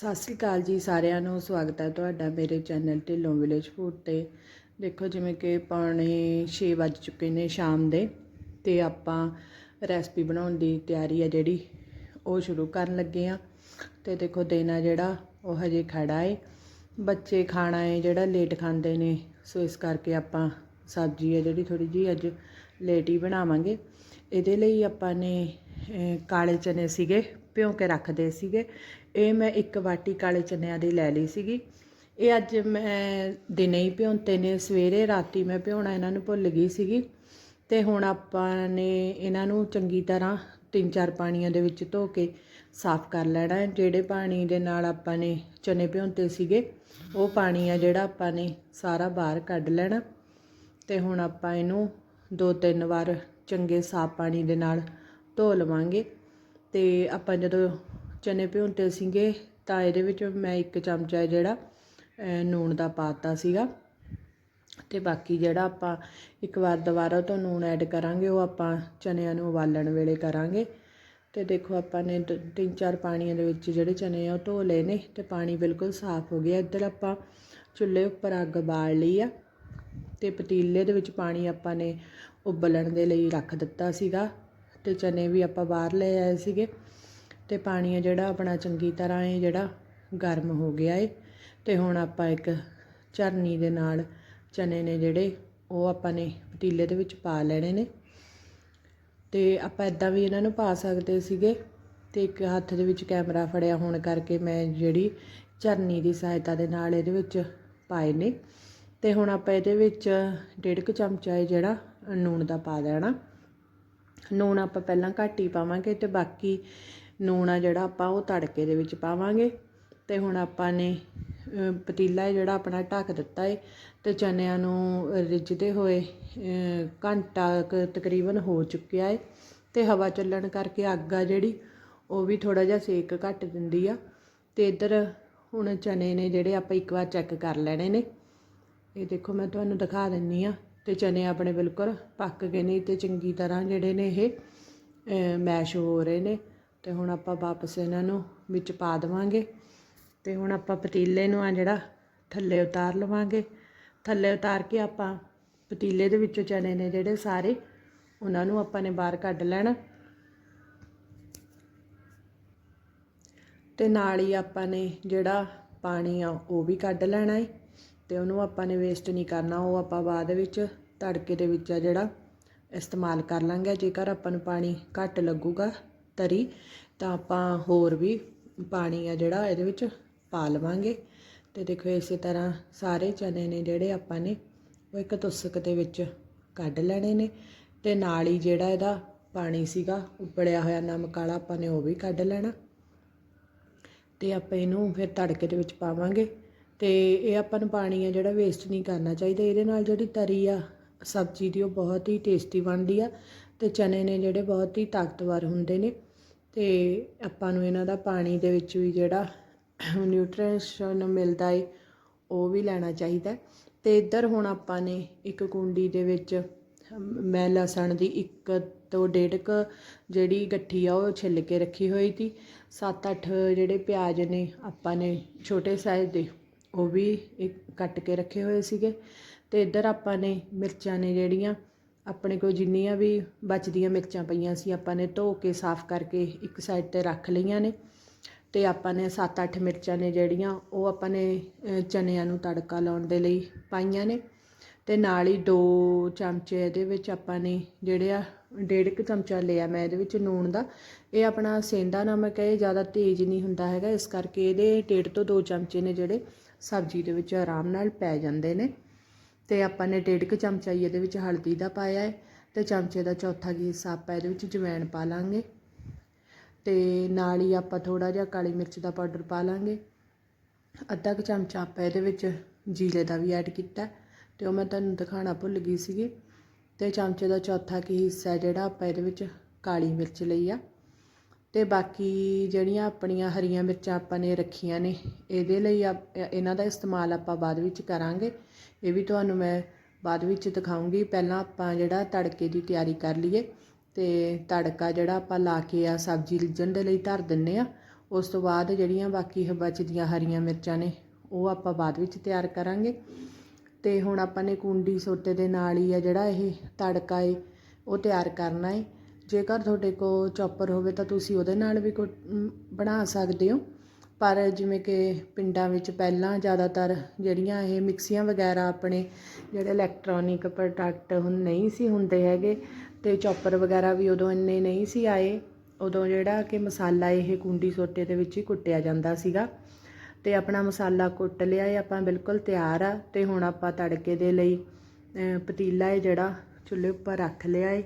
ਸਤਿ ਸ੍ਰੀ ਅਕਾਲ ਜੀ ਸਾਰਿਆਂ ਨੂੰ, ਸਵਾਗਤ ਹੈ ਤੁਹਾਡਾ ਮੇਰੇ ਚੈਨਲ ਢਿੱਲੋਂ ਵਿਲੇਜ ਫੂਡ ਤੇ। ਦੇਖੋ ਜਿਵੇਂ ਕਿ ਪੌਣੇ 6 ਵੱਜ ਚੁੱਕੇ ਨੇ ਸ਼ਾਮ ਦੇ ਤੇ ਆਪਾਂ ਰੈਸਪੀ ਬਣਾਉਣ ਦੀ ਤਿਆਰੀ ਹੈ ਜਿਹੜੀ, ਉਹ ਸ਼ੁਰੂ ਕਰਨ ਲੱਗੇ ਆ ਤੇ ਦੇਖੋ ਦਿਨ ਆ ਜਿਹੜਾ, ਉਹ ਹਜੇ ਖੜਾ ਏ। ਬੱਚੇ ਖਾਣਾ ਏ, ਜਿਹੜਾ ਲੇਟ ਖਾਂਦੇ ਨੇ, ਸੋ ਇਸ ਕਰਕੇ ਆਪਾਂ ਸਬਜ਼ੀ ਹੈ ਜਿਹੜੀ ਥੋੜੀ ਜੀ ਅੱਜ ਲੇਟ ਹੀ ਬਣਾਵਾਂਗੇ। ਇਹਦੇ ਲਈ ਆਪਾਂ ਨੇ ਕਾਲੇ ਚਨੇ ਸੀਗੇ, ਭਿਉਂ ਕੇ ਰੱਖਦੇ ਸੀਗੇ। ਇਹ ਮੈਂ ਇੱਕ ਵਾਟੀ ਕਾਲੇ ਚਨਿਆਂ ਦੀ ਲੈ ਲਈ ਸੀਗੀ। ਇਹ ਅੱਜ ਮੈਂ ਦਿਨੇ ਹੀ ਭਿਉਂਤੇ ਨੇ, ਸਵੇਰੇ ਰਾਤੀ ਮੈਂ ਭਿਉਣਾ ਇਹਨਾਂ ਨੂੰ ਭੁੱਲ ਗਈ ਸੀਗੀ। ਤੇ ਹੁਣ ਆਪਾਂ ਨੇ ਇਹਨਾਂ ਨੂੰ ਚੰਗੀ ਤਰ੍ਹਾਂ ਤਿੰਨ ਚਾਰ ਪਾਣੀਆਂ ਦੇ ਵਿੱਚ ਧੋ ਕੇ ਸਾਫ਼ ਕਰ ਲੈਣਾ ਜਿਹੜੇ ਪਾਣੀ ਦੇ ਨਾਲ ਆਪਾਂ ਨੇ ਚਨੇ ਭਿਉਂਤੇ ਸੀਗੇ, ਉਹ ਪਾਣੀ ਆ ਜਿਹੜਾ ਆਪਾਂ ਨੇ ਸਾਰਾ ਬਾਹਰ ਕੱਢ ਲੈਣਾ। ਤੇ ਹੁਣ ਆਪਾਂ ਇਹਨੂੰ ਦੋ ਤਿੰਨ ਵਾਰ ਚੰਗੇ ਸਾਫ਼ ਪਾਣੀ ਦੇ ਨਾਲ ਧੋ ਲਵਾਂਗੇ। ਤੇ ਆਪਾਂ ਜਦੋਂ ਚਨੇ ਭਿਉਂਤੇ ਸੀਗੇ ਤਾਂ ਇਹਦੇ ਵਿੱਚ ਮੈਂ ਇੱਕ ਚਮਚਾ ਜਿਹੜਾ ਅਹ, ਨੂਣ ਦਾ ਪਾਤਾ ਸੀਗਾ। ਤੇ ਬਾਕੀ ਜਿਹੜਾ ਆਪਾਂ ਇੱਕ ਵਾਰ ਦੁਬਾਰਾ ਤੋਂ ਨੂਣ ਐਡ ਕਰਾਂਗੇ ਉਹ ਆਪਾਂ ਚਨਿਆਂ ਨੂੰ ਉਬਾਲਣ ਵੇਲੇ ਕਰਾਂਗੇ। ਤੇ ਦੇਖੋ ਆਪਾਂ ਨੇ ਦ- ਤਿੰਨ ਚਾਰ ਪਾਣੀਆਂ ਦੇ ਵਿੱਚ ਜਿਹੜੇ ਚਨੇ ਆ ਉਹ ਧੋ ਲਏ ਨੇ ਤੇ ਪਾਣੀ ਬਿਲਕੁਲ ਸਾਫ਼ ਹੋ ਗਿਆ। ਇੱਧਰ ਆਪਾਂ ਚੁੱਲ੍ਹੇ ਉੱਪਰ ਅੱਗ ਬਾਲ ਲਈ ਆ ਤੇ ਪਤੀਲੇ ਦੇ ਵਿੱਚ ਪਾਣੀ ਆਪਾਂ ਨੇ ਉਬਲਣ ਦੇ ਲਈ ਰੱਖ ਦਿੱਤਾ ਸੀਗਾ। ਤੇ ਚਨੇ ਵੀ ਆਪਾਂ ਬਾਹਰ ਲੈ ਆਏ ਸੀਗੇ। ਅਤੇ ਪਾਣੀ ਆ ਜਿਹੜਾ ਆਪਣਾ ਚੰਗੀ ਤਰ੍ਹਾਂ ਇਹ ਜਿਹੜਾ ਗਰਮ ਹੋ ਗਿਆ ਏ। ਅਤੇ ਹੁਣ ਆਪਾਂ ਇੱਕ ਝਰਨੀ ਦੇ ਨਾਲ ਚਨੇ ਨੇ ਜਿਹੜੇ, ਉਹ ਆਪਾਂ ਨੇ ਪਤੀਲੇ ਦੇ ਵਿੱਚ ਪਾ ਲੈਣੇ ਨੇ। ਅਤੇ ਆਪਾਂ ਇਦਾਂ ਵੀ ਇਹਨਾਂ ਨੂੰ ਪਾ ਸਕਦੇ ਸੀਗੇ ਅਤੇ ਇੱਕ ਹੱਥ ਦੇ ਵਿੱਚ ਕੈਮਰਾ ਫੜਿਆ ਹੋਣ ਕਰਕੇ ਮੈਂ ਜਿਹੜੀ ਝਰਨੀ ਦੀ ਸਹਾਇਤਾ ਦੇ ਨਾਲ ਇਹਦੇ ਵਿੱਚ ਪਾਏ ਨੇ। ਅਤੇ ਹੁਣ ਆਪਾਂ ਇਹਦੇ ਵਿੱਚ ਡੇਢ ਕੁ ਚਮਚਾ ਹੈ ਜਿਹੜਾ ਨੂਣ ਦਾ ਪਾ ਦੇਣਾ। ਨੂਣ ਆਪਾਂ ਪਹਿਲਾਂ ਘੱਟ ਹੀ ਪਾਵਾਂਗੇ ਅਤੇ ਬਾਕੀ ਨੂਣ ਆ ਜਿਹੜਾ ਆਪਾਂ ਉਹ ਤੜਕੇ ਦੇ ਵਿੱਚ ਪਾਵਾਂਗੇ ਅਤੇ ਹੁਣ ਆਪਾਂ ਨੇ ਪਤੀਲਾ ਹੈ ਜਿਹੜਾ ਆਪਣਾ ਢੱਕ ਦਿੱਤਾ ਹੈ ਅਤੇ ਚਨਿਆਂ ਨੂੰ ਰਿੱਝਦੇ ਹੋਏ ਘੰਟਾ ਕੁ ਤਕਰੀਬਨ ਹੋ ਚੁੱਕਿਆ ਹੈ ਅਤੇ ਹਵਾ ਚੱਲਣ ਕਰਕੇ ਅੱਗ ਆ ਜਿਹੜੀ, ਉਹ ਵੀ ਥੋੜ੍ਹਾ ਜਿਹਾ ਸੇਕ ਘੱਟ ਦਿੰਦੀ ਆ ਅਤੇ ਇੱਧਰ ਹੁਣ ਚਨੇ ਨੇ ਜਿਹੜੇ ਆਪਾਂ ਇੱਕ ਵਾਰ ਚੈੱਕ ਕਰ ਲੈਣੇ ਨੇ, ਇਹ ਦੇਖੋ ਮੈਂ ਤੁਹਾਨੂੰ ਦਿਖਾ ਦਿੰਨੀ ਆ ਤੇ ਚਨੇ ਆਪਣੇ ਬਿਲਕੁਲ ਪੱਕ ਗਏ ਨੇ ਤੇ ਚੰਗੀ ਤਰ੍ਹਾਂ ਜਿਹੜੇ ਨੇ ਇਹ ਮੈਸ਼ ਹੋ ਰਹੇ ਨੇ ਅਤੇ ਹੁਣ ਆਪਾਂ ਵਾਪਸ ਇਹਨਾਂ ਨੂੰ ਵਿੱਚ ਪਾ ਦੇਵਾਂਗੇ। ਅਤੇ ਹੁਣ ਆਪਾਂ ਪਤੀਲੇ ਨੂੰ ਆ ਜਿਹੜਾ ਥੱਲੇ ਉਤਾਰ ਲਵਾਂਗੇ। ਥੱਲੇ ਉਤਾਰ ਕੇ ਆਪਾਂ ਪਤੀਲੇ ਦੇ ਵਿੱਚੋਂ ਚਨੇ ਨੇ ਜਿਹੜੇ ਸਾਰੇ, ਉਹਨਾਂ ਨੂੰ ਆਪਾਂ ਨੇ ਬਾਹਰ ਕੱਢ ਲੈਣਾ। ਤੇ ਨਾਲ ਹੀ ਆਪਾਂ ਨੇ ਜਿਹੜਾ ਪਾਣੀ ਆ, ਉਹ ਵੀ ਕੱਢ ਲੈਣਾ ਹੈ ਤੇ ਉਹਨੂੰ ਆਪਾਂ ਨੇ ਵੇਸਟ ਨਹੀਂ ਕਰਨਾ, ਉਹ ਆਪਾਂ ਬਾਅਦ ਵਿੱਚ ਤੜਕੇ ਦੇ ਵਿੱਚ ਆ ਜਿਹੜਾ ਇਸਤੇਮਾਲ ਕਰ ਲਾਂਗੇ। ਜੇਕਰ ਆਪਾਂ ਨੂੰ ਪਾਣੀ ਘੱਟ ਲੱਗੂਗਾ ਤਰੀ, ਤਾਂ ਆਪਾਂ ਹੋਰ ਵੀ ਪਾਣੀ ਆ ਜਿਹੜਾ ਇਹਦੇ ਵਿੱਚ ਪਾ ਲਵਾਂਗੇ। ਤੇ ਦੇਖੋ ਇਸੇ ਤਰ੍ਹਾਂ ਸਾਰੇ ਚਨੇ ਨੇ ਜਿਹੜੇ ਆਪਾਂ ਨੇ, ਉਹ ਇੱਕ ਤੁਸਕ ਦੇ ਵਿੱਚ ਕੱਢ ਲੈਣੇ ਨੇ। ਤੇ ਨਾਲ ਹੀ ਜਿਹੜਾ ਇਹਦਾ ਪਾਣੀ ਸੀਗਾ, ਉਬਲਿਆ ਹੋਇਆ ਨਮਕ ਵਾਲਾ ਆਪਾਂ ਨੇ ਉਹ ਵੀ ਕੱਢ ਲੈਣਾ। ਤੇ ਆਪਾਂ ਇਹਨੂੰ ਫਿਰ ਤੜਕੇ ਦੇ ਵਿੱਚ ਪਾਵਾਂਗੇ। ਤੇ ਇਹ ਆਪਾਂ ਨੂੰ ਪਾਣੀ ਆ ਜਿਹੜਾ ਵੇਸਟ ਨਹੀਂ ਕਰਨਾ ਚਾਹੀਦਾ। ਇਹਦੇ ਨਾਲ ਜਿਹੜੀ ਤਰੀ ਆ, ਸਬਜ਼ੀ ਦੀ ਉਹ ਬਹੁਤ ਹੀ ਟੇਸਟੀ ਬਣਦੀ ਆ। ਤੇ ਚਨੇ ਨੇ ਜਿਹੜੇ ਬਹੁਤ ਹੀ ਤਾਕਤਵਰ ਹੁੰਦੇ ਨੇ। ਅਤੇ ਆਪਾਂ ਨੂੰ ਇਹਨਾਂ ਦਾ ਪਾਣੀ ਦੇ ਵਿੱਚ ਵੀ ਜਿਹੜਾ ਨਿਊਟ੍ਰੀਸ਼ਨ ਮਿਲਦਾ ਏ, ਉਹ ਵੀ ਲੈਣਾ ਚਾਹੀਦਾ। ਅਤੇ ਇੱਧਰ ਹੁਣ ਆਪਾਂ ਨੇ ਇੱਕ ਕੁੰਡੀ ਦੇ ਵਿੱਚ ਮੈਂ ਲਸਣ ਦੀ ਇੱਕ ਤੋਂ ਡੇਢ ਕ ਜਿਹੜੀ ਗੱਠੀ ਆ, ਉਹ ਛਿੱਲ ਕੇ ਰੱਖੀ ਹੋਈ ਸੀ। 7-8 ਜਿਹੜੇ ਪਿਆਜ਼ ਨੇ, ਆਪਾਂ ਨੇ ਛੋਟੇ ਸਾਈਜ਼ ਦੇ, ਉਹ ਵੀ ਕੱਟ ਕੇ ਰੱਖੇ ਹੋਏ ਸੀਗੇ। ਅਤੇ ਇੱਧਰ ਆਪਾਂ ਨੇ ਮਿਰਚਾਂ ਨੇ ਜਿਹੜੀਆਂ ਆਪਣੇ ਕੋਲ ਜਿੰਨੀਆਂ ਵੀ ਬਚਦੀਆਂ ਮਿਰਚਾਂ ਪਈਆਂ ਸੀ, ਆਪਾਂ ਨੇ ਧੋ ਕੇ, ਸਾਫ਼ ਕਰਕੇ ਇੱਕ ਸਾਈਡ ਤੇ ਰੱਖ ਲਈਆਂ ਨੇ ਤੇ ਆਪਾਂ ਨੇ 7-8 ਮਿਰਚਾਂ ਨੇ ਜਿਹੜੀਆਂ, ਉਹ ਆਪਾਂ ਨੇ ਚਨਿਆਂ ਨੂੰ ਤੜਕਾ ਲਾਉਣ ਦੇ ਲਈ ਪਾਈਆਂ ਨੇ ਤੇ ਨਾਲ ਹੀ 2 ਚਮਚੇ ਇਹਦੇ ਵਿੱਚ ਆਪਾਂ ਨੇ ਜਿਹੜੇ ਆ, ਡੇਢ ਕੁ ਚਮਚਾ ਲਿਆ ਮੈਂ ਇਹਦੇ ਵਿੱਚ ਨੂਣ ਦਾ। ਇਹ ਆਪਣਾ ਸੇਂਦਾ ਨਮਕ ਹੈ ਇਹ ਜ਼ਿਆਦਾ ਤੇਜ਼ ਨਹੀਂ ਹੁੰਦਾ ਹੈਗਾ, ਇਸ ਕਰਕੇ ਇਹਦੇ ਡੇਢ ਤੋਂ 2 ਚਮਚੇ ਨੇ ਜਿਹੜੇ ਸਬਜ਼ੀ ਦੇ ਵਿੱਚ ਆਰਾਮ ਨਾਲ ਪੈ ਜਾਂਦੇ ਨੇ। ਤੇ ਆਪਾਂ ਨੇ ਡੇਢ ਕੁ ਚਮਚਾ ਹੀ ਇਹਦੇ ਵਿੱਚ ਹਲਦੀ ਦਾ ਪਾਇਆ ਹੈ ਤੇ ਚਮਚੇ ਦਾ ਚੌਥਾ ਕੀ ਹਿੱਸਾ ਆਪਾਂ ਇਹਦੇ ਵਿੱਚ ਜਵੈਣ ਪਾ ਲਾਂਗੇ। ਤੇ ਨਾਲ ਹੀ ਆਪਾਂ ਥੋੜਾ ਜਿਹਾ ਕਾਲੀ ਮਿਰਚ ਦਾ ਪਾਊਡਰ ਪਾ ਲਾਂਗੇ। ਅੱਧਾ ਕੁ ਚਮਚਾ ਆਪਾਂ ਇਹਦੇ ਵਿੱਚ ਜੀਰੇ ਦਾ ਵੀ ਐਡ ਕੀਤਾ ਤੇ ਉਹ ਮੈਂ ਤੁਹਾਨੂੰ ਦਿਖਾਣਾ ਭੁੱਲ ਗਈ ਸੀਗੀ। ਤੇ ਚਮਚੇ ਦਾ ਚੌਥਾ ਕੀ ਹਿੱਸਾ ਜਿਹੜਾ ਆਪਾਂ ਇਹਦੇ ਵਿੱਚ ਕਾਲੀ ਮਿਰਚ ਲਈ ਆ। ਅਤੇ ਬਾਕੀ ਜਿਹੜੀਆਂ ਆਪਣੀਆਂ ਹਰੀਆਂ ਮਿਰਚਾਂ ਆਪਾਂ ਨੇ ਰੱਖੀਆਂ ਨੇ, ਇਹਦੇ ਲਈ ਆਪ- ਇਹਨਾਂ ਦਾ ਇਸਤੇਮਾਲ ਆਪਾਂ ਬਾਅਦ ਵਿੱਚ ਕਰਾਂਗੇ। ਇਹ ਵੀ ਤੁਹਾਨੂੰ ਮੈਂ ਬਾਅਦ ਵਿੱਚ ਦਿਖਾਉਂਗੀ। ਪਹਿਲਾਂ ਆਪਾਂ ਜਿਹੜਾ ਤੜਕੇ ਦੀ ਤਿਆਰੀ ਕਰ ਲਈਏ ਅਤੇ ਤੜਕਾ ਜਿਹੜਾ ਆਪਾਂ ਲਾ ਕੇ ਆ ਸਬਜ਼ੀ ਰਿੱਝਣ ਦੇ ਲਈ ਧਰ ਦਿੰਨੇ ਆ। ਉਸ ਤੋਂ ਬਾਅਦ ਜਿਹੜੀਆਂ ਬਾਕੀ ਬਚਦੀਆਂ ਹਰੀਆਂ ਮਿਰਚਾਂ ਨੇ, ਉਹ ਆਪਾਂ ਬਾਅਦ ਵਿੱਚ ਤਿਆਰ ਕਰਾਂਗੇ। ਅਤੇ ਹੁਣ ਆਪਾਂ ਨੇ ਕੁੰਡੀ ਸੋਟੇ ਦੇ ਨਾਲ ਹੀ ਆ ਜਿਹੜਾ ਇਹ ਤੜਕਾ ਏ, ਉਹ ਤਿਆਰ ਕਰਨਾ ਏ। ਜੇਕਰ ਤੁਹਾਡੇ ਕੋਲ ਚੌਪਰ ਹੋਵੇ ਤਾਂ ਤੁਸੀਂ ਉਹਦੇ ਨਾਲ ਵੀ ਕੁ- ਬਣਾ ਸਕਦੇ ਹੋ। ਪਰ ਜਿਵੇਂ ਕਿ ਪਿੰਡਾਂ ਵਿੱਚ ਪਹਿਲਾਂ ਜ਼ਿਆਦਾਤਰ ਜਿਹੜੀਆਂ ਇਹ ਮਿਕਸੀਆਂ ਵਗੈਰਾ ਆਪਣੇ ਜਿਹੜੇ ਇਲੈਕਟ੍ਰੋਨਿਕ ਪ੍ਰੋਡਕਟ ਹੁਣ ਨਹੀਂ ਸੀ ਹੁੰਦੇ ਹੈਗੇ ਅਤੇ ਚੌਪਰ ਵਗੈਰਾ ਵੀ ਉਦੋਂ ਇੰਨੇ ਨਹੀਂ ਸੀ ਆਏ, ਉਦੋਂ ਜਿਹੜਾ ਕਿ ਮਸਾਲਾ ਇਹ ਕੁੰਡੀ ਸੋਟੇ ਦੇ ਵਿੱਚ ਹੀ ਕੁੱਟਿਆ ਜਾਂਦਾ ਸੀਗਾ। ਤੇ ਆਪਣਾ ਮਸਾਲਾ ਕੁੱਟ ਲਿਆ ਹੈ ਆਪਾਂ ਬਿਲਕੁਲ ਤਿਆਰ ਆ ਤੇ ਹੁਣ ਆਪਾਂ ਤੜਕੇ ਦੇ ਲਈ ਪਤੀਲਾ ਹੈ ਜਿਹੜਾ ਚੁੱਲ੍ਹੇ ਉੱਪਰ ਰੱਖ ਲਿਆ ਏ।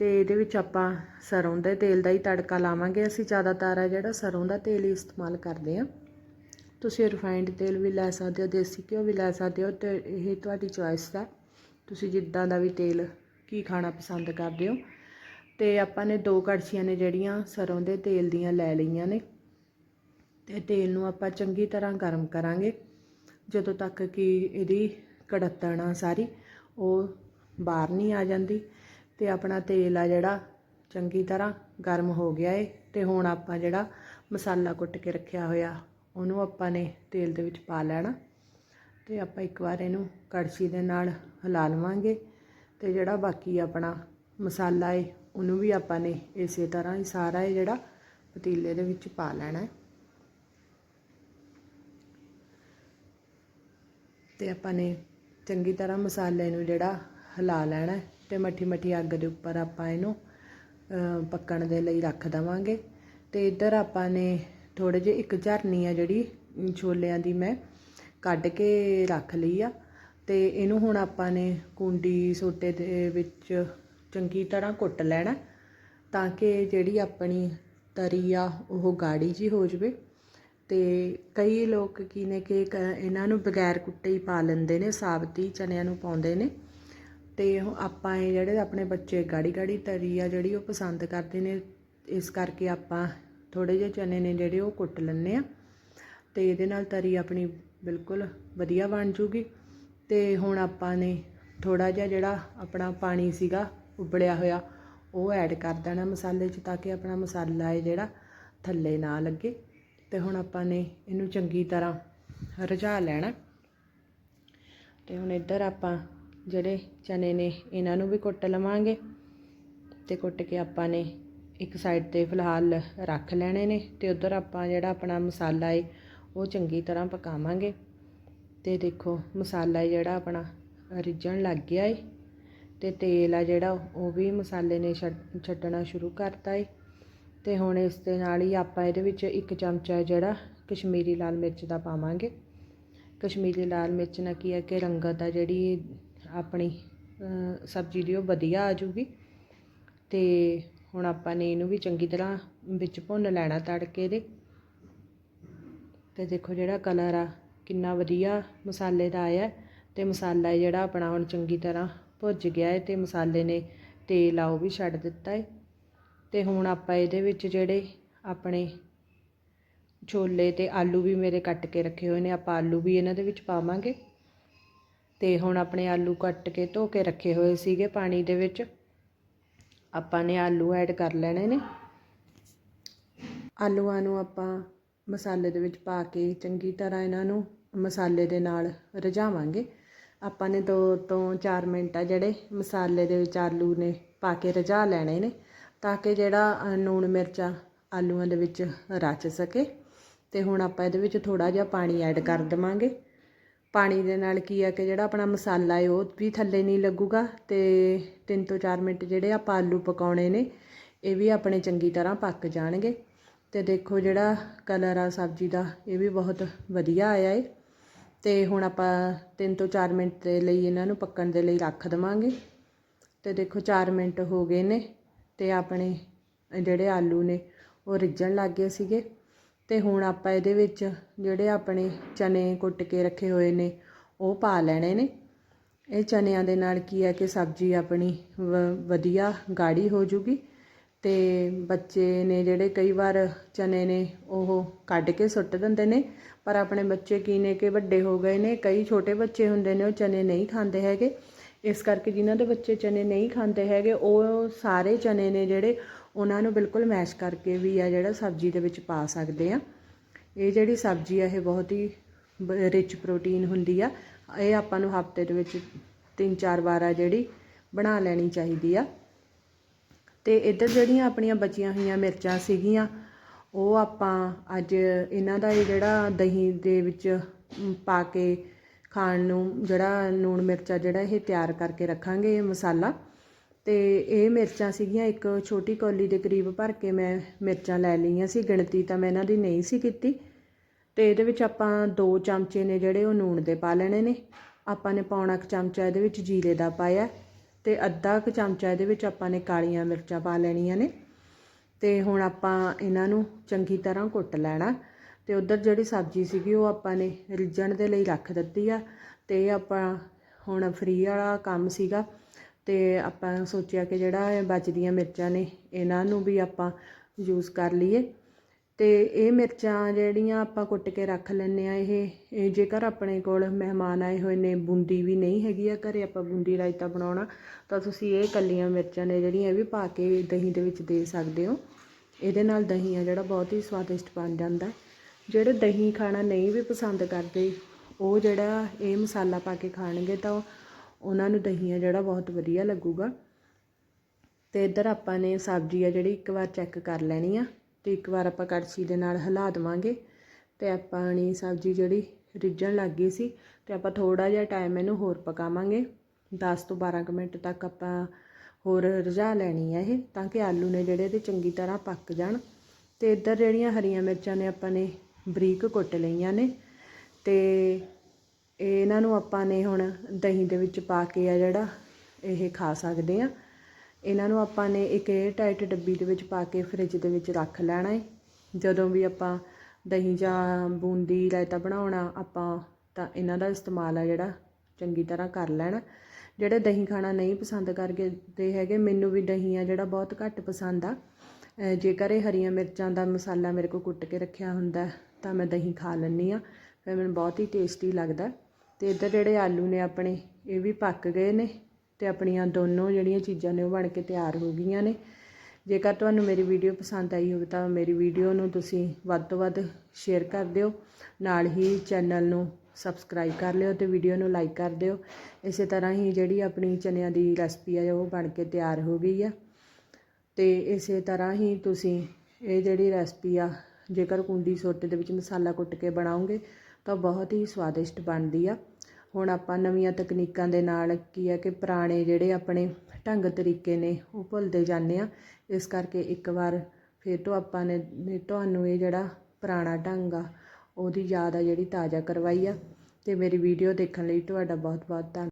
ਤੇ ਇਹਦੇ ਵਿੱਚ ਆਪਾਂ ਸਰੋਂ ਦੇ ਤੇਲ ਦਾ ਹੀ ਤੜਕਾ ਲਾਵਾਂਗੇ। ਅਸੀਂ ਜ਼ਿਆਦਾਤਰ ਆ ਜਿਹੜਾ ਸਰੋਂ ਦਾ ਤੇਲ ਹੀ ਇਸਤੇਮਾਲ ਕਰਦੇ ਆ ਤੁਸੀਂ ਰਿਫਾਈਨਡ ਤੇਲ ਵੀ ਲੈ ਸਕਦੇ ਹੋ, ਦੇਸੀ ਘਿਓ ਵੀ ਲੈ ਸਕਦੇ ਹੋ ਤੇ ਇਹ ਤੁਹਾਡੀ ਚੋਇਸ ਦਾ ਤੁਸੀਂ ਜਿੱਦਾਂ ਦਾ ਵੀ ਤੇਲ ਕੀ ਖਾਣਾ ਪਸੰਦ ਕਰਦੇ ਹੋ। ਤੇ ਆਪਾਂ ਨੇ ਦੋ ਕੜਛੀਆਂ ਨੇ ਜਿਹੜੀਆਂ ਸਰੋਂ ਦੇ ਤੇਲ ਦੀਆਂ ਲੈ ਲਈਆਂ ਨੇ। ਤੇ ਤੇਲ ਨੂੰ ਆਪਾਂ ਚੰਗੀ ਤਰ੍ਹਾਂ ਗਰਮ ਕਰਾਂਗੇ। ਜਦੋਂ ਤੱਕ ਕਿ ਇਹਦੀ ਕੜਤਣ ਆ ਸਾਰੀ, ਉਹ ਬਾਹਰ ਨਹੀਂ ਆ ਜਾਂਦੀ। ਅਤੇ ਆਪਣਾ ਤੇਲ ਆ ਜਿਹੜਾ ਚੰਗੀ ਤਰ੍ਹਾਂ ਗਰਮ ਹੋ ਗਿਆ ਏ ਅਤੇ ਹੁਣ ਆਪਾਂ ਜਿਹੜਾ ਮਸਾਲਾ ਕੁੱਟ ਕੇ ਰੱਖਿਆ ਹੋਇਆ, ਉਹਨੂੰ ਆਪਾਂ ਨੇ ਤੇਲ ਦੇ ਵਿੱਚ ਪਾ ਲੈਣਾ ਅਤੇ ਆਪਾਂ ਇੱਕ ਵਾਰ ਇਹਨੂੰ ਕੜਛੀ ਦੇ ਨਾਲ ਹਿਲਾ ਲਵਾਂਗੇ ਅਤੇ ਜਿਹੜਾ ਬਾਕੀ ਆਪਣਾ ਮਸਾਲਾ ਏ, ਉਹਨੂੰ ਵੀ ਆਪਾਂ ਨੇ ਇਸੇ ਤਰ੍ਹਾਂ ਹੀ ਸਾਰਾ ਇਹ ਜਿਹੜਾ ਪਤੀਲੇ ਦੇ ਵਿੱਚ ਪਾ ਲੈਣਾ ਹੈ ਤੇ ਆਪਾਂ ਨੇ ਚੰਗੀ ਤਰ੍ਹਾਂ ਮਸਾਲੇ ਨੂੰ ਜਿਹੜਾ ਹਿਲਾ ਲੈਣਾ ਤੇ ਮੱਠੀ ਮੱਠੀ ਅੱਗ ਦੇ ਉੱਪਰ ਆਪਾਂ ਇਹਨੂੰ ਪੱਕਣ ਦੇ ਲਈ ਰੱਖ ਦੇਵਾਂਗੇ। ਤੇ ਇੱਧਰ ਆਪਾਂ ਨੇ ਥੋੜੇ ਜਿਹੇ ਇੱਕ ਝਰਨੀ ਆ ਜਿਹੜੀ, ਛੋਲਿਆਂ ਦੀ ਮੈਂ ਕੱਢ ਕੇ ਰੱਖ ਲਈ ਆ। ਤੇ ਇਹਨੂੰ ਹੁਣ ਆਪਾਂ ਨੇ ਕੁੰਡੀ ਸੋਟੇ ਦੇ ਵਿੱਚ ਚੰਗੀ ਤਰ੍ਹਾਂ ਕੁੱਟ ਲੈਣਾ, ਤਾਂ ਕਿ ਜਿਹੜੀ ਆਪਣੀ ਤਰੀ ਆ, ਉਹ ਗਾੜੀ ਜੀ ਹੋ ਜਵੇ। ਤੇ ਕਈ ਲੋਕ ਕੀ ਨੇ ਕਿ ਕ- ਇਹਨਾਂ ਨੂੰ ਬਗੈਰ ਕੁੱਟੇ ਹੀ ਪਾ ਲੈਂਦੇ ਨੇ, ਸਾਬਤੀ ਚਨਿਆਂ ਨੂੰ ਪਾਉਂਦੇ ਨੇ। ਅਤੇ ਆਪਾਂ ਇਹ ਜਿਹੜੇ ਆਪਣੇ ਬੱਚੇ ਗਾੜੀ ਗਾੜੀ ਤਰੀ ਆ, ਜਿਹੜੀ ਉਹ ਪਸੰਦ ਕਰਦੇ ਨੇ, ਇਸ ਕਰਕੇ ਆਪਾਂ ਥੋੜ੍ਹੇ ਜਿਹੇ ਚਨੇ ਨੇ ਜਿਹੜੇ ਉਹ ਕੁੱਟ ਲੈਂਦੇ ਆ। ਅਤੇ ਇਹਦੇ ਨਾਲ ਤਰੀ ਆਪਣੀ ਬਿਲਕੁਲ ਵਧੀਆ ਬਣ ਜੂਗੀ। ਅਤੇ ਹੁਣ ਆਪਾਂ ਨੇ ਥੋੜ੍ਹਾ ਜਿਹਾ ਜਿਹੜਾ ਆਪਣਾ ਪਾਣੀ ਸੀਗਾ ਉਬਲਿਆ ਹੋਇਆ, ਉਹ ਐਡ ਕਰ ਦੇਣਾ ਮਸਾਲੇ 'ਚ ਤਾਂ ਕਿ ਆਪਣਾ ਮਸਾਲਾ ਹੈ ਜਿਹੜਾ ਥੱਲੇ ਨਾ ਲੱਗੇ। ਤੇ ਹੁਣ ਆਪਾਂ ਨੇ ਇਹਨੂੰ ਚੰਗੀ ਤਰ੍ਹਾਂ ਰਝਾ ਲੈਣਾ। ਤੇ ਹੁਣ ਇੱਧਰ ਆਪਾਂ ਜਿਹੜੇ ਚਨੇ ਨੇ, ਇਹਨਾਂ ਨੂੰ ਵੀ ਕੁੱਟ ਲਵਾਂਗੇ। ਤੇ ਕੁੱਟ ਕੇ ਆਪਾਂ ਨੇ ਇੱਕ ਸਾਈਡ ਤੇ ਫਿਲਹਾਲ ਰੱਖ ਲੈਣੇ ਨੇ ਤੇ ਉਧਰ ਆਪਾਂ ਜਿਹੜਾ ਆਪਣਾ ਮਸਾਲਾ ਏ, ਉਹ ਚੰਗੀ ਤਰ੍ਹਾਂ ਪਕਾਵਾਂਗੇ। ਤੇ ਦੇਖੋ, ਮਸਾਲਾ ਏ ਜਿਹੜਾ ਆਪਣਾ ਰਿੱਝਣ ਲੱਗ ਗਿਆ ਏ ਤੇ ਤੇਲ ਆ ਜਿਹੜਾ, ਉਹ ਵੀ ਮਸਾਲੇ ਨੇ ਛੱਡ- ਛੱਡਣਾ ਸ਼ੁਰੂ ਕਰਤਾ ਏ। ਤੇ ਹੁਣ ਇਸ ਦੇ ਨਾਲ ਹੀ ਆਪਾਂ ਇਹਦੇ ਵਿੱਚ ਇੱਕ ਚਮਚਾ ਜਿਹੜਾ ਕਸ਼ਮੀਰੀ ਲਾਲ ਮਿਰਚ ਦਾ ਪਾਵਾਂਗੇ। ਕਸ਼ਮੀਰੀ ਲਾਲ ਮਿਰਚ ਨਾਲ ਕੀ ਹੈ ਕਿ ਰੰਗਤ ਆ ਜਿਹੜੀ ਆਪਣੀ ਸਬਜ਼ੀ ਦੀ ਉਹ ਵਧੀਆ ਆ ਜੂਗੀ ਅਤੇ ਹੁਣ ਆਪਾਂ ਨੇ ਇਹਨੂੰ ਵੀ ਚੰਗੀ ਤਰ੍ਹਾਂ ਵਿੱਚ ਭੁੰਨ ਲੈਣਾ ਤੜਕੇ ਦੇ। ਤੇ ਦੇਖੋ ਜਿਹੜਾ ਕਲਰ ਆ, ਕਿੰਨਾ ਵਧੀਆ ਮਸਾਲੇ ਦਾ ਆਇਆ। ਹੈ ਤੇ ਮਸਾਲਾ ਜਿਹੜਾ ਆਪਣਾ ਹੁਣ ਚੰਗੀ ਤਰ੍ਹਾਂ ਭੁੱਜ ਗਿਆ ਹੈ ਤੇ ਮਸਾਲੇ ਨੇ ਤੇਲ ਆ ਉਹ ਵੀ ਛੱਡ ਦਿੱਤਾ ਹੈ ਤੇ ਹੁਣ ਆਪਾਂ ਇਹਦੇ ਵਿੱਚ ਜਿਹੜੇ ਆਪਣੇ ਛੋਲੇ ਤੇ ਆਲੂ ਵੀ ਮੇਰੇ ਕੱਟ ਕੇ ਰੱਖੇ ਹੋਏ ਨੇ, ਆਪਾਂ ਆਲੂ ਵੀ ਇਹਨਾਂ ਦੇ ਵਿੱਚ ਪਾਵਾਂਗੇ। ਤੇ ਹੁਣ ਆਪਣੇ ਆਲੂ ਕੱਟ ਕੇ ਧੋ ਕੇ ਰੱਖੇ ਹੋਏ ਸੀਗੇ ਪਾਣੀ ਦੇ ਵਿੱਚ। ਆਪਾਂ ਨੇ ਆਲੂ ਐਡ ਕਰ ਲੈਣੇ ਨੇ। ਆਲੂਆਂ ਨੂੰ ਆਪਾਂ ਮਸਾਲੇ ਦੇ ਵਿੱਚ ਪਾ ਕੇ ਚੰਗੀ ਤਰ੍ਹਾਂ ਇਹਨਾਂ ਨੂੰ ਮਸਾਲੇ ਦੇ ਨਾਲ ਰਝਾਵਾਂਗੇ ਆਪਾਂ ਨੇ ਦੋ ਤੋਂ 4 ਮਿੰਟ ਆ ਜਿਹੜੇ ਮਸਾਲੇ ਦੇ ਵਿੱਚ ਆਲੂ ਨੇ ਪਾ ਕੇ ਰਝਾ ਲੈਣੇ ਨੇ ਤਾਂ ਕਿ ਜਿਹੜਾ ਅ, ਨੂਣ ਮਿਰਚਾਂ ਆਲੂਆਂ ਦੇ ਵਿੱਚ ਰਚ ਸਕੇ। ਤੇ ਹੁਣ ਆਪਾਂ ਇਹਦੇ ਵਿੱਚ ਥੋੜਾ ਜਿਹਾ ਪਾਣੀ ਐਡ ਕਰ ਦੇਵਾਂਗੇ। ਪਾਣੀ ਦੇ ਨਾਲ ਕੀ ਆ ਕਿ ਜਿਹੜਾ ਆਪਣਾ ਮਸਾਲਾ ਹੈ ਉਹ ਵੀ ਥੱਲੇ ਨਹੀਂ ਲੱਗੂਗਾ ਤੇ 3 ਤੋਂ 4 ਮਿੰਟ ਜਿਹੜੇ ਆਪਾਂ ਆਲੂ ਪਕਾਉਣੇ ਨੇ, ਇਹ ਵੀ ਆਪਣੇ ਚੰਗੀ ਤਰ੍ਹਾਂ ਪੱਕ ਜਾਣਗੇ। ਤੇ ਦੇਖੋ ਜਿਹੜਾ ਕਲਰ ਆ ਸਬਜ਼ੀ ਦਾ, ਇਹ ਵੀ ਬਹੁਤ ਵਧੀਆ ਆਇਆ ਏ। ਤੇ ਹੁਣ ਆਪਾਂ 3 ਤੋਂ 4 ਮਿੰਟ ਦੇ ਲਈ ਇਹਨਾਂ ਨੂੰ ਪੱਕਣ ਦੇ ਲਈ ਰੱਖ ਦੇਵਾਂਗੇ। ਤੇ ਦੇਖੋ 4 ਮਿੰਟ ਹੋ ਗਏ ਨੇ ਤੇ ਆਪਣੇ ਜਿਹੜੇ ਆਲੂ ਨੇ, ਉਹ ਰਿੱਝਣ ਲੱਗ ਗਏ ਸੀਗੇ। ਅਤੇ ਹੁਣ ਆਪਾਂ ਇਹਦੇ ਵਿੱਚ ਜਿਹੜੇ ਆਪਣੇ ਚਨੇ ਕੁੱਟ ਕੇ ਰੱਖੇ ਹੋਏ ਨੇ, ਉਹ ਪਾ ਲੈਣੇ ਨੇ। ਇਹ ਚਨਿਆਂ ਦੇ ਨਾਲ ਕੀ ਹੈ ਕਿ ਸਬਜ਼ੀ ਆਪਣੀ ਵ- ਵਧੀਆ ਗਾੜੀ ਹੋ ਜੂਗੀ ਅਤੇ ਬੱਚੇ ਨੇ ਜਿਹੜੇ ਕਈ ਵਾਰ ਚਨੇ ਨੇ, ਉਹ ਕੱਢ ਕੇ ਸੁੱਟ ਦਿੰਦੇ ਨੇ। ਪਰ ਆਪਣੇ ਬੱਚੇ ਕੀ ਨੇ ਕਿ ਵੱਡੇ ਹੋ ਗਏ ਨੇ, ਕਈ ਛੋਟੇ ਬੱਚੇ ਹੁੰਦੇ ਨੇ, ਉਹ ਚਨੇ ਨਹੀਂ ਖਾਂਦੇ ਹੈਗੇ। ਇਸ ਕਰਕੇ ਜਿਨ੍ਹਾਂ ਦੇ ਬੱਚੇ ਚਨੇ ਨਹੀਂ ਖਾਂਦੇ ਹੈਗੇ, ਉਹ ਸਾਰੇ ਚਨੇ ਨੇ ਜਿਹੜੇ ਉਹਨਾਂ ਨੂੰ ਬਿਲਕੁਲ ਮੈਸ਼ ਕਰਕੇ ਵੀ ਆ ਜਿਹੜਾ ਸਬਜ਼ੀ ਦੇ ਵਿੱਚ ਪਾ ਸਕਦੇ ਆ। ਇਹ ਜਿਹੜੀ ਸਬਜ਼ੀ ਆ, ਇਹ ਬਹੁਤ ਹੀ ਰਿਚ ਪ੍ਰੋਟੀਨ ਹੁੰਦੀ ਆ। ਇਹ ਆਪਾਂ ਨੂੰ ਹਫ਼ਤੇ ਦੇ ਵਿੱਚ ਤਿੰਨ ਚਾਰ ਵਾਰ ਆ ਜਿਹੜੀ ਬਣਾ ਲੈਣੀ ਚਾਹੀਦੀ ਆ। ਤੇ ਇੱਧਰ ਜਿਹੜੀਆਂ ਆਪਣੀਆਂ ਬਚੀਆਂ ਹੋਈਆਂ ਮਿਰਚਾਂ ਸੀਗੀਆਂ, ਉਹ ਆਪਾਂ ਅੱਜ ਇਹਨਾਂ ਦਾ ਇਹ ਜਿਹੜਾ ਦਹੀਂ ਦੇ ਵਿੱਚ ਪਾ ਕੇ ਖਾਣ ਨੂੰ, ਜਿਹੜਾ ਲੂਣ ਮਿਰਚਾ ਜਿਹੜਾ ਇਹ ਤਿਆਰ ਕਰਕੇ ਰੱਖਾਂਗੇ ਮਸਾਲਾ। ਅਤੇ ਇਹ ਮਿਰਚਾਂ ਸੀਗੀਆਂ ਇੱਕ ਛੋਟੀ ਕੌਲੀ ਦੇ ਕਰੀਬ ਭਰ ਕੇ ਮੈਂ ਮਿਰਚਾਂ ਲੈ ਲਈਆਂ ਸੀ। ਗਿਣਤੀ ਤਾਂ ਮੈਂ ਇਹਨਾਂ ਦੀ ਨਹੀਂ ਸੀ ਕੀਤੀ। ਅਤੇ ਇਹਦੇ ਵਿੱਚ ਆਪਾਂ ਦੋ ਚਮਚੇ ਨੇ ਜਿਹੜੇ ਉਹ ਨੂਣ ਦੇ ਪਾ ਲੈਣੇ ਨੇ। ਆਪਾਂ ਨੇ ਪੌਣਾ ਕੁ ਚਮਚਾ ਇਹਦੇ ਵਿੱਚ ਜੀਰੇ ਦਾ ਪਾਇਆ ਅਤੇ ਅੱਧਾ ਕੁ ਚਮਚਾ ਇਹਦੇ ਵਿੱਚ ਆਪਾਂ ਨੇ ਕਾਲੀਆਂ ਮਿਰਚਾਂ ਪਾ ਲੈਣੀਆਂ ਨੇ। ਅਤੇ ਹੁਣ ਆਪਾਂ ਇਹਨਾਂ ਨੂੰ ਚੰਗੀ ਤਰ੍ਹਾਂ ਕੁੱਟ ਲੈਣਾ। ਅਤੇ ਉਧਰ ਜਿਹੜੀ ਸਬਜ਼ੀ ਸੀਗੀ ਉਹ ਆਪਾਂ ਨੇ ਰਿੱਝਣ ਦੇ ਲਈ ਰੱਖ ਦਿੱਤੀ ਆ। ਅਤੇ ਇਹ ਆਪਾਂ ਹੁਣ ਫਰੀ ਵਾਲਾ ਕੰਮ ਸੀਗਾ। ਅਤੇ ਆਪਾਂ ਸੋਚਿਆ ਕਿ ਜਿਹੜਾ ਬਚਦੀਆਂ ਮਿਰਚਾਂ ਨੇ, ਇਹਨਾਂ ਨੂੰ ਵੀ ਆਪਾਂ ਯੂਜ਼ ਕਰ ਲਈਏ। ਅਤੇ ਇਹ ਮਿਰਚਾਂ ਜਿਹੜੀਆਂ ਆਪਾਂ ਕੁੱਟ ਕੇ ਰੱਖ ਲੈਂਦੇ ਹਾਂ ਇਹ ਇਹ ਜੇਕਰ ਆਪਣੇ ਕੋਲ ਮਹਿਮਾਨ ਆਏ ਹੋਏ ਨੇ, ਬੂੰਦੀ ਵੀ ਨਹੀਂ ਹੈਗੀ ਆ ਘਰ ਆਪਾਂ ਬੂੰਦੀ ਰਾਇਤਾ ਬਣਾਉਣਾ, ਤਾਂ ਤੁਸੀਂ ਇਹ ਇਕੱਲੀਆਂ ਮਿਰਚਾਂ ਨੇ ਜਿਹੜੀਆਂ ਇਹ ਵੀ ਪਾ ਕੇ ਦਹੀਂ ਦੇ ਵਿੱਚ ਦੇ ਸਕਦੇ ਹੋ। ਇਹਦੇ ਨਾਲ ਦਹੀਂ ਆ ਜਿਹੜਾ ਬਹੁਤ ਹੀ ਸਵਾਦਿਸ਼ਟ ਬਣ ਜਾਂਦਾ। ਜਿਹੜੇ ਦਹੀਂ ਖਾਣਾ ਨਹੀਂ ਵੀ ਪਸੰਦ ਕਰਦੇ, ਉਹ ਜਿਹੜਾ ਇਹ ਮਸਾਲਾ ਪਾ ਕੇ ਖਾਣਗੇ ਤਾਂ ਉਹਨਾਂ ਨੂੰ ਦਹੀਂ ਆ ਜਿਹੜਾ ਬਹੁਤ ਵਧੀਆ ਲੱਗੂਗਾ। ਅਤੇ ਇੱਧਰ ਆਪਾਂ ਨੇ ਸਬਜ਼ੀ ਆ ਜਿਹੜੀ ਇੱਕ ਵਾਰ ਚੈੱਕ ਕਰ ਲੈਣੀ ਆ ਅਤੇ ਇੱਕ ਵਾਰ ਆਪਾਂ ਕੜਛੀ ਦੇ ਨਾਲ ਹਿਲਾ ਦੇਵਾਂਗੇ। ਅਤੇ ਆਪਾਂ ਨੇ ਸਬਜ਼ੀ ਜਿਹੜੀ ਰਿੱਝਣ ਲੱਗ ਗਈ ਸੀ ਅਤੇ ਆਪਾਂ ਥੋੜ੍ਹਾ ਜਿਹਾ ਟਾਈਮ ਇਹਨੂੰ ਹੋਰ ਪਕਾਵਾਂਗੇ। 10 ਤੋਂ 12 ਕੁ ਮਿੰਟ ਤੱਕ ਆਪਾਂ ਹੋਰ ਰਝਾ ਲੈਣੀ ਹੈ ਇਹ ਤਾਂ ਕਿ ਆਲੂ ਨੇ ਜਿਹੜੇ ਇਹਦੇ ਚੰਗੀ ਤਰ੍ਹਾਂ ਪੱਕ ਜਾਣ। ਅਤੇ ਇੱਧਰ ਜਿਹੜੀਆਂ ਹਰੀਆਂ ਮਿਰਚਾਂ ਨੇ ਆਪਾਂ ਨੇ ਬਰੀਕ ਕੁੱਟ ਲਈਆਂ ਨੇ। ਅਤੇ ਇਹਨਾਂ ਨੂੰ ਆਪਾਂ ਨੇ ਹੁਣ ਦਹੀਂ ਦੇ ਵਿੱਚ ਪਾ ਕੇ ਆ ਜਿਹੜਾ ਇਹ ਖਾ ਸਕਦੇ ਹਾਂ। ਇਹਨਾਂ ਨੂੰ ਆਪਾਂ ਨੇ ਇੱਕ ਏਅਰ ਟਾਈਟ ਡੱਬੀ ਦੇ ਵਿੱਚ ਪਾ ਕੇ ਫ੍ਰਿਜ ਦੇ ਵਿੱਚ ਰੱਖ ਲੈਣਾ ਹੈ। ਜਦੋਂ ਵੀ ਆਪਾਂ ਦਹੀਂ ਜਾਂ ਬੂੰਦੀ ਰਾਇਤਾ ਬਣਾਉਣਾ, ਆਪਾਂ ਤਾਂ ਇਹਨਾਂ ਦਾ ਇਸਤੇਮਾਲ ਆ ਜਿਹੜਾ ਚੰਗੀ ਤਰ੍ਹਾਂ ਕਰ ਲੈਣਾ। ਜਿਹੜੇ ਦਹੀਂ ਖਾਣਾ ਨਹੀਂ ਪਸੰਦ ਕਰਕੇ ਦੇ ਹੈਗੇ, ਮੈਨੂੰ ਵੀ ਦਹੀਂ ਆ ਜਿਹੜਾ ਬਹੁਤ ਘੱਟ ਪਸੰਦ ਆ। ਜੇਕਰ ਇਹ ਹਰੀਆਂ ਮਿਰਚਾਂ ਦਾ ਮਸਾਲਾ ਮੇਰੇ ਕੋਲ ਕੁੱਟ ਕੇ ਰੱਖਿਆ ਹੁੰਦਾ, ਤਾਂ ਮੈਂ ਦਹੀਂ ਖਾ ਲੈਂਦੀ ਆ ਫਿਰ ਮੈਨੂੰ ਬਹੁਤ ਹੀ ਟੇਸਟੀ ਲੱਗਦਾ। ਅਤੇ ਇੱਧਰ ਜਿਹੜੇ ਆਲੂ ਨੇ ਆਪਣੇ, ਇਹ ਵੀ ਪੱਕ ਗਏ ਨੇ ਅਤੇ ਆਪਣੀਆਂ ਦੋਨੋਂ ਜਿਹੜੀਆਂ ਚੀਜ਼ਾਂ ਨੇ ਉਹ ਬਣ ਕੇ ਤਿਆਰ ਹੋ ਗਈਆਂ ਨੇ। ਜੇਕਰ ਤੁਹਾਨੂੰ ਮੇਰੀ ਵੀਡੀਓ ਪਸੰਦ ਆਈ ਹੋਵੇ ਤਾਂ ਮੇਰੀ ਵੀਡੀਓ ਨੂੰ ਤੁਸੀਂ ਵੱਧ ਤੋਂ ਵੱਧ ਸ਼ੇਅਰ ਕਰ ਦਿਓ। ਨਾਲ ਹੀ ਚੈਨਲ ਨੂੰ ਸਬਸਕ੍ਰਾਈਬ ਕਰ ਲਿਓ ਤੇ ਵੀਡੀਓ ਨੂੰ ਲਾਈਕ ਕਰ ਦਿਓ। ਇਸੇ ਤਰ੍ਹਾਂ ਹੀ ਜਿਹੜੀ ਆਪਣੀ ਚਨਿਆਂ ਦੀ ਰੈਸਪੀ ਆ, ਉਹ ਬਣ ਕੇ ਤਿਆਰ ਹੋ ਗਈ ਆ। ਤੇ ਇਸੇ ਤਰ੍ਹਾਂ ਹੀ ਤੁਸੀਂ ਇਹ ਜਿਹੜੀ ਰੈਸਪੀ ਆ, ਜੇਕਰ ਕੁੰਡੀ ਸੋਟੇ ਦੇ ਵਿੱਚ ਮਸਾਲਾ ਕੁੱਟ ਕੇ ਬਣਾਓਗੇ ਤਾਂ ਬਹੁਤ ਹੀ ਸਵਾਦਿਸ਼ਟ ਬਣਦੀ ਆ। ਹੁਣ ਆਪਾਂ ਨਵੀਆਂ ਤਕਨੀਕਾਂ ਦੇ ਨਾਲ ਕੀ ਆ ਕਿ ਪੁਰਾਣੇ ਜਿਹੜੇ ਆਪਣੇ ਢੰਗ ਤਰੀਕੇ ਨੇ ਉਹ ਭੁੱਲਦੇ ਜਾਂਦੇ ਆ। ਇਸ ਕਰਕੇ ਇੱਕ ਵਾਰ ਫਿਰ ਤੋਂ ਆਪਾਂ ਨੇ ਤੁਹਾਨੂੰ ਇਹ ਜਿਹੜਾ ਪੁਰਾਣਾ ਢੰਗ ਆ, ਉਹਦੀ ਯਾਦ ਆ ਜਿਹੜੀ ਤਾਜ਼ਾ ਕਰਵਾਈ ਆ। ਅਤੇ ਮੇਰੀ ਵੀਡੀਓ ਦੇਖਣ ਲਈ ਤੁਹਾਡਾ ਬਹੁਤ ਬਹੁਤ ਧੰਨਵਾਦ